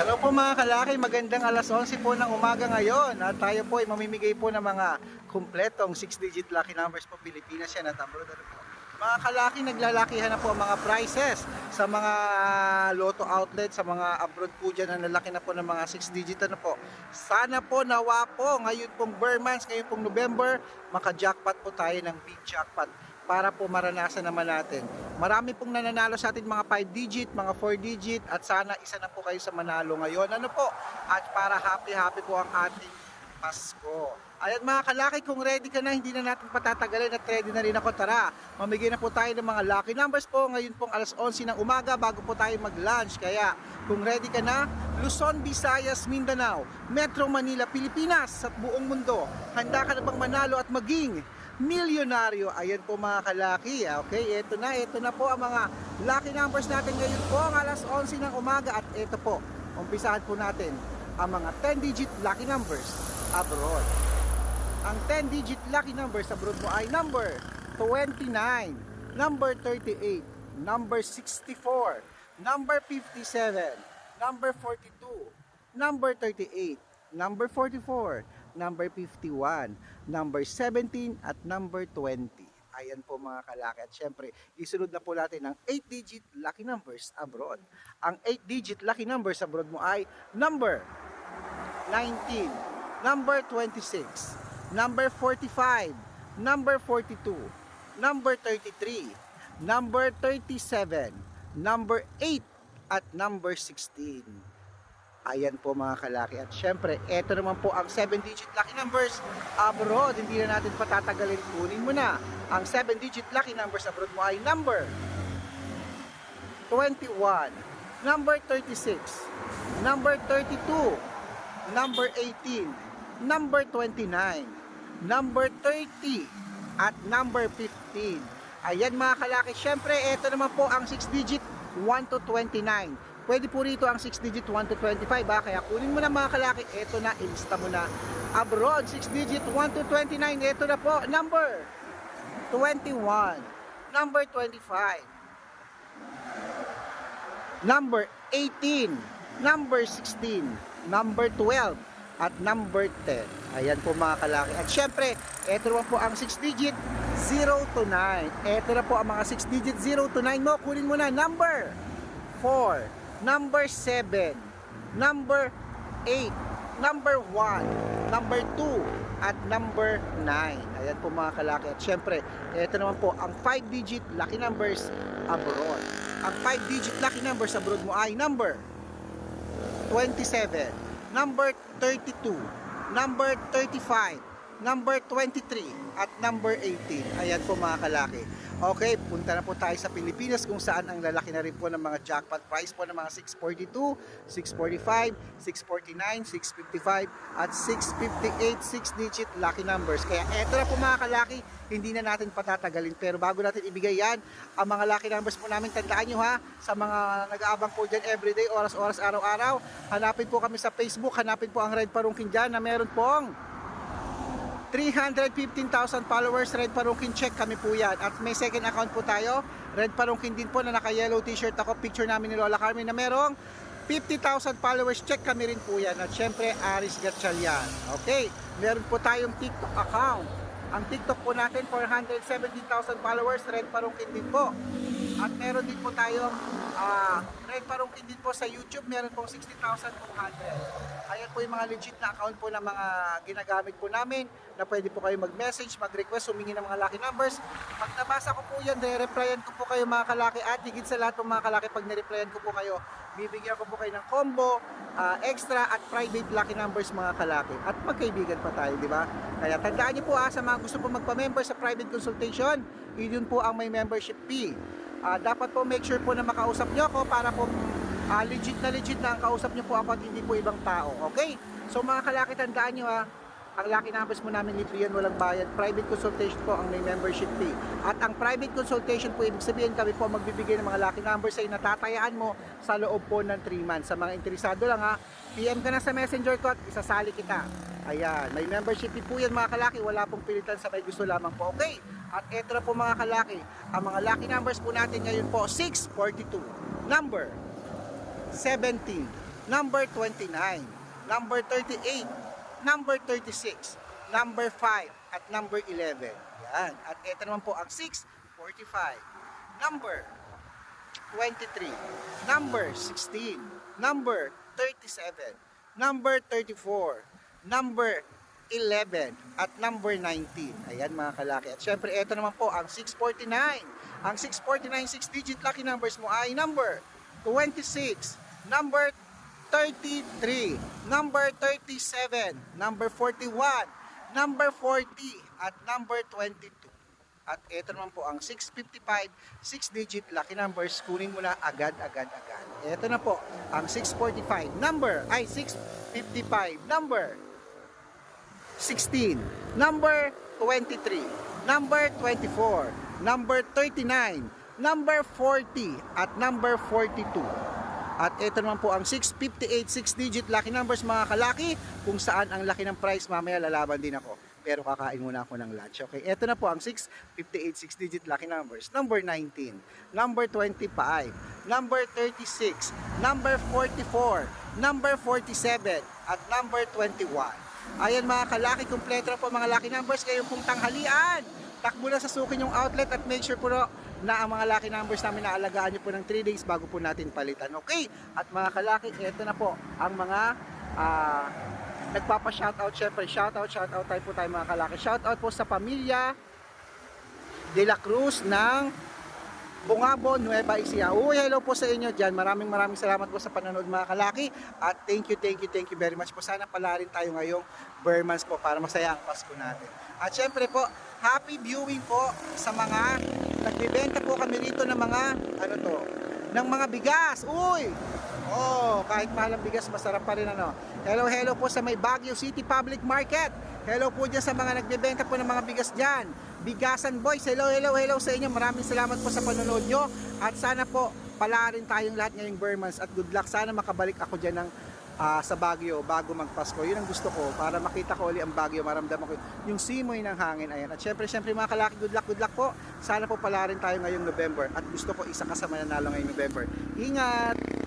Hello po mga kalaki, magandang alas 11 po ng umaga ngayon at tayo po ay mamimigay po ng mga kumpletong 6-digit lucky numbers po Pilipinas yan at abroad ano po. Mga kalaki, naglalakihan na po ang mga prices sa mga loto outlet, sa mga abroad po dyan na nalaki na po ng mga 6-digit ano po. Sana po nawa po ngayon pong Burr months, ngayon pong November, maka-jackpot po tayo ng big jackpot para po maranasan naman natin. Marami pong nananalo sa atin mga 5 digit, mga 4 digit at sana isa na po kayo sa manalo ngayon. Ano po? At para happy-happy po ang ating Pasko. Ayan mga kalaki, kung ready ka na, hindi na natin patatagalin at ready na rin ako. Tara, mamigay na po tayo ng mga lucky numbers po ngayon pong alas 11 ng umaga bago po tayo mag-lunch. Kaya kung ready ka na, Luzon, Visayas, Mindanao, Metro Manila, Pilipinas at buong mundo, handa ka na bang manalo at maging milyonaryo. Ayan po mga kalaki. Okay, ito na, ito na po ang mga lucky numbers natin ngayon po ang alas 11 ng umaga at ito po, umpisahan po natin ang mga 10-digit lucky numbers abroad. Ang 10-digit lucky numbers abroad mo ay number 29, number 38, number 64, number 57, number 42, number 38, number 44, number 51, number 17 at number 20. Ayan po mga kalaki. At syempre, isunod na po natin ang 8-digit lucky numbers abroad. Ang 8-digit lucky numbers abroad mo ay number 19, number 26, number 45, number 42, number 33, number 37, number 8, at number 16. Ayan po mga kalaki. At syempre, eto naman po ang 7-digit lucky numbers abroad. Hindi na natin patatagalin. Kunin mo na. Ang 7-digit lucky numbers abroad mo ay number 21, number 36, number 32, number 18, number 29, number 30, at number 15. Ayan mga kalaki, syempre ito naman po ang 6 digit 1 to 29. Pwede po rito ang 6 digit 1 to 25 ha? kaya kunin mo na mga kalaki, ito na, ilista mo na. Abroad, 6 digit 1 to 29, ito na po, number 21, number 25, number 18, number 16, number 12, at number 10. Ayan po mga kalaki. At syempre, ito naman po ang 6 digit 0 to 9. Ito na po ang mga 6 digit 0 to 9 mo. Kunin mo na number 4, number 7, number 8, number 1, number 2, at number 9. Ayan po mga kalaki. At syempre, ito naman po ang 5 digit lucky numbers abroad. Ang 5 digit lucky numbers abroad mo ay number 27, number 32, number 35, number 23, at number 18. Ayan po mga kalaki. Okay, punta na po tayo sa Pilipinas kung saan ang lalaki na rin po ng mga jackpot price po ng mga 642, 645, 649, 655, at 658 6-digit lucky numbers. Kaya eto na po mga kalaki, hindi na natin patatagalin. Pero bago natin ibigay yan, ang mga lucky numbers po namin, tandaan nyo ha, sa mga nag-aabang po dyan everyday, oras-oras, araw-araw, hanapin po kami sa Facebook, hanapin po ang Red Parungkin dyan na meron pong 315,000 followers, Red Parungkin check kami po yan. At may second account po tayo, Red Parungkin din po na naka-yellow t-shirt ako, picture namin ni Lola Carmen na merong 50,000 followers, check kami rin po yan. At syempre, Aris Gatchalian. Okay, meron po tayong TikTok account. Ang TikTok po natin, 417,000 followers, Red Parungkin din po. At meron din po tayong ah, Red Parungkin din po sa YouTube, meron pong 60,200. Ayan po yung mga legit na account po ng mga ginagamit po namin na pwede po kayo mag-message, mag-request, humingi ng mga lucky numbers. Pag nabasa ko po yan, re-replyan ko po kayo mga kalaki at higit sa lahat po mga kalaki, pag na-replyan ko po kayo, bibigyan ko po kayo ng combo, ah, extra at private lucky numbers mga kalaki. At magkaibigan pa tayo, di ba? Kaya tandaan niyo po ah, sa mga gusto po magpa-member sa private consultation, yun po ang may membership fee. Ah, dapat po make sure po na makausap niyo ako para po ah, legit na legit na ang kausap niyo po ako at hindi po ibang tao. Okay? So mga kalaki, tandaan niyo ha, ang lucky numbers mo namin libre yan, walang bayad. Private consultation po ang may membership fee. At ang private consultation po, ibig sabihin kami po magbibigay ng mga lucky numbers sa natatayaan mo sa loob po ng 3 months. Sa mga interesado lang ha, PM ka na sa messenger ko at isasali kita. Ayan, may membership fee po yan mga kalaki. Wala pong pilitan sa may gusto lamang po. Okay? At eto na po mga kalaki. Ang mga lucky numbers po natin ngayon po, 642. Number 17, number 29, number 38, number 36, number 5, at number 11. Yan. At ito naman po ang 645. Number 23, number 16, number 37, number 34, number 11, at number 19. Ayan mga kalaki. At syempre, ito naman po ang 649. Ang 649 6-digit lucky numbers mo ay number 26, number 33, number 37, number 41, number 40, at number 22. At ito naman po ang 655, 6-digit lucky numbers. Kunin mo na agad, agad, agad. Ito na po ang 645 number, ay 655 number 16, number 23, number 24, number 39, number 40, at number 42. At ito naman po ang 658 6-digit lucky numbers mga kalaki kung saan ang laki ng price mamaya lalaban din ako. Pero kakain muna ako ng lunch. Okay, ito na po ang 658 6-digit lucky numbers. Number 19, number 25, number 36, number 44, number 47, at number 21. Ayan mga kalaki, kumpleto po mga lucky numbers. Kayo pong tanghalian. Takbo na sa sukin yung outlet at make sure po na ang mga lucky numbers namin naalagaan nyo po ng 3 days bago po natin palitan. Okay? At mga kalaki, ito na po ang mga ah, nagpapa-shoutout. Syempre, shoutout, shoutout tayo po tayo mga kalaki. Shoutout po sa pamilya De La Cruz ng Bungabo, Nueva Ecija. Uy, hello po sa inyo dyan. Maraming maraming salamat po sa panonood mga kalaki. At thank you, thank you, thank you very much po. Sana pala rin tayo ngayong Burmans po para masaya ang Pasko natin. At syempre po, happy viewing po sa mga nagbibenta po kami rito ng mga, ano to, ng mga bigas. Uy! Oh, kahit mahal ang bigas, masarap pa rin ano. Hello, hello po sa may Baguio City Public Market. Hello po dyan sa mga nagbebenta po ng mga bigas dyan. Bigasan Boys, hello, hello, hello sa inyo. Maraming salamat po sa panonood nyo. At sana po, pala rin tayong lahat ngayong Burmans. At good luck. Sana makabalik ako dyan ng ah, sa Baguio bago magpasko. Yun ang gusto ko para makita ko uli ang Baguio, maramdaman ko yung simoy ng hangin. Ayan. At syempre, syempre mga kalaki, good luck, good luck po. Sana po pala rin tayo ngayong November. At gusto ko isa ka sa mananalo ngayong November. Ingat!